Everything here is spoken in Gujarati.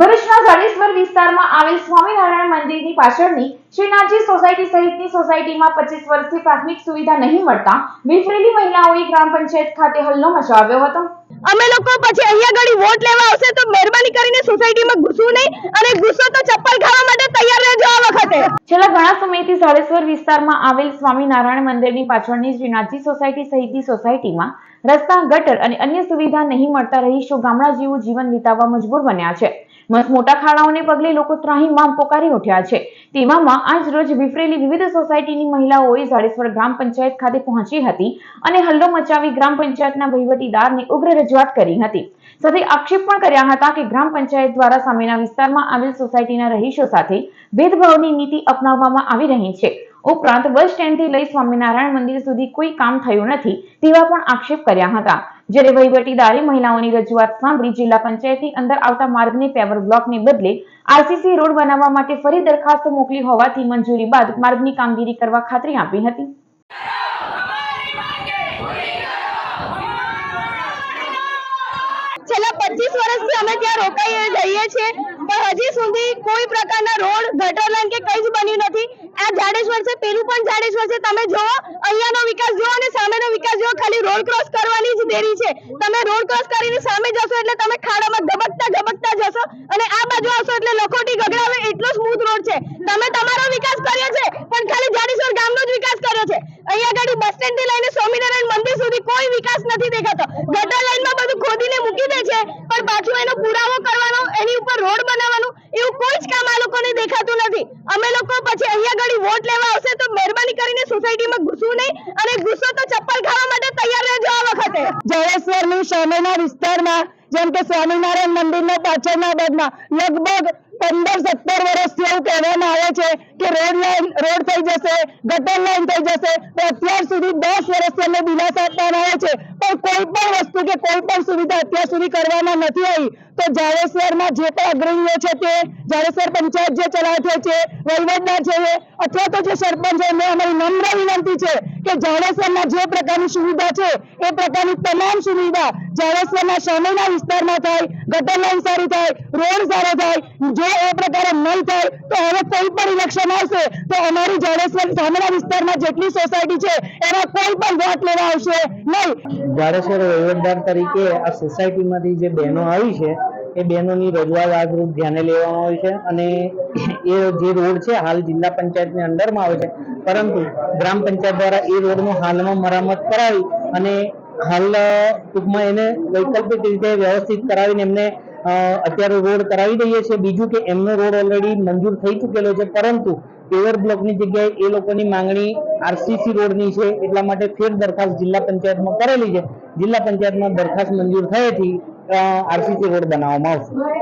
ભરૂચના જાડેશ્વર વિસ્તારમાં આવેલ સ્વામિનારાયણ મંદિરની પાછળની શ્રીનાથજી સોસાયટી સહિતની સોસાયટીમાં પચીસ વર્ષથી પ્રાથમિક સુવિધા નહીં મળતા વિફરેલી મહિલાઓએ ગ્રામ પંચાયત ખાતે હલ્લો મચાવ્યો હતો. અમે લોકો પછી અહીંયા આગળ વોટ લેવા આવશે તો મહેરબાની કરીને સોસાયટીમાં ઘૂસવું નહીં અને ઘૂસો તો ચપ્પલ ખાવા માટે તૈયાર રહેજો આ વખતે. છેલ્લા ઘણા સમયથી સાળેશ્વર વિસ્તારમાં આવેલ સ્વામિનારાયણ મંદિરની પાછળની શ્રીનાથજી સોસાયટી સહિતની સોસાયટીમાં રસ્તા ગટર અને અન્ય સુવિધા નહીં મળતા રહીશો ગામડા જેવું જીવન વિતાવવા મજબૂર બન્યા છે. મોટા ખાડાઓને પગલે લોકો ત્રાહીમામ પોકારી ઉઠ્યા છે. તેવામાં આજ રોજ વિફરેલી વિવિધ સોસાયટીની મહિલાઓએ જાડેશ્વર ગ્રામ પંચાયત ખાતે પહોંચી હતી અને હલ્લો મચાવી ગ્રામ પંચાયતના વહીવટીદારને ઉગ્ર રજૂઆત કરી હતી. સાથે આક્ષેપ પણ કર્યા હતા કે ગ્રામ પંચાયત દ્વારા સામેના વિસ્તારમાં આવેલ સોસાયટીના રહીશો સાથે ભેદભાવની નીતિ અપનાવવામાં આવી રહી છે. ઉપરાંત બસ સ્ટેન્ડથી લઈ સ્વામિનારાયણ મંદિર સુધી કોઈ કામ થયું નથી તેવા પણ આક્ષેપ કર્યા હતા. જ્યારે વહીવટીદારે મહિલાઓની રજૂઆત સાંભળી જિલ્લા પંચાયતની અંદર આવતા માર્ગને પેવર બ્લોકને બદલે આરસીસી રોડ બનાવવા માટે ફરી દરખાસ્ત મોકલી હોવાથી મંજૂરી બાદ માર્ગની કામગીરી કરવા ખાતરી આપી હતી. છેલ્લા પચીસ વર્ષથી અમે ત્યાં રોકાઈ જઈએ છીએ, પણ હજી સુધી કોઈ પ્રકારના રોડ, ગટર લાઈન કે કઈ જ બન્યું નથી. આ જાડેશ્વર છે, પેલું પણ જાડેશ્વર છે. તમે જોવો અહીંયાનો વિકાસ જોવો અને સામેનો વિકાસ જોવો ખાલી રોડ ક્રોસ કરવાની જ દેરી છે. તમે રોડ ક્રોસ કરીને સામે જશો એટલે તમે ખાડામાં ધબકતા ધબકતા જશો અને આ બાજુ આવશો એટલે લખોટી ગગડાવે એટલો સ્મૂથ રોડ છે. તમે તમારો વિકાસ કર્યો છે, પણ ખાલી જાડેશ્વર ગામનો જ વિકાસ કર્યો છે. અહીંયા આગળ બસ સ્ટેન્ડથી લઈને સ્વામિનારાયણ મંદિર સુધી કોઈ વિકાસ નથી દેખાતો. ગટર લાઈનમાં બધું મૂકી દે છે. પણ પાછું એનો પુરાવો કરવાનો, એની ઉપર રોડ બનાવવાનું, એવું કોઈ જ કામ આ લોકોને દેખાતું નથી. અમે લોકો પછી અહીંયા ઘડી વોટ લેવા આવશે તો મહેરબાની કરીને સોસાયટીમાં ઘૂસવું નહીં અને ઘૂસો તો ચપ્પલ ખાવા માટે તૈયાર રહેજો આ વખતે. જયેશ્વરની સામેના વિસ્તારમાં, જેમ કે સ્વામિનારાયણ મંદિરના પાછળના બાદમાં, લગભગ પંદર, સત્તર વર્ષથી એવું કહેવામાં આવે છે કે રોડ લાઈન, રોડ થઈ જશે, ગટર લાઈન થઈ જશે, તો અત્યાર સુધી દસ વર્ષથી અમને દિલાસા આપવામાં આવે છે. પણ કોઈ પણ વસ્તુ કે કોઈ પણ સુવિધા અત્યાર સુધી કરવામાં નથી આવી. તો જાડેશ્વરમાં જે પણ અગ્રણીઓ છે તે જાડેશ્વર પંચાયત જે ચલાવે છે વહીવટદાર છે અથવા તો જે સરપંચ એમને અમારી નમ્ર વિનંતી છે કે જાડેસરના જે પ્રકારની સુવિધા છે, એ પ્રકારની તમામ સુવિધા જાડેસરના સામેના વિસ્તારમાં થાય, ગટર લાઈન સારી થાય, રોડ સારો થાય, જો એ પ્રકારે નહીં થાય, તો હવે કોઈ પણ ઇલેક્શન આવશે, તો અમારી જાડેસર સામેના વિસ્તારમાં જેટલી સોસાયટી છે, એમાં કોઈ પણ વોટ લેવા આવશે નહીં. જાડેસર વહીવટદાર તરીકે આ સોસાયટીમાંથી જે બહેનો આવી છે એ બહેનોની રજૂઆત આજરોજ ધ્યાને લેવામાં આવી છે અને એ જે રોડ છે હાલ જિલ્લા પંચાયતની અંદરમાં આવે છે. પરંતુ ગ્રામ પંચાયત દ્વારા એ રોડનું હાલમાં મરામત કરાવી અને હાલ ટૂંકમાં એને વૈકલ્પિક રીતે વ્યવસ્થિત કરાવીને એમને અત્યારે રોડ કરાવી દઈએ છીએ. બીજું કે એમનો રોડ ઓલરેડી મંજૂર થઈ ચૂકેલો છે. પરંતુ પેવર બ્લોકની જગ્યાએ એ લોકોની માંગણી આરસીસી રોડની છે. એટલા માટે ફેર દરખાસ્ત જિલ્લા પંચાયતમાં કરેલી છે. જિલ્લા પંચાયતમાં દરખાસ્ત મંજૂર થયેથી આરસીસી રોડ બનાવવામાં આવશે.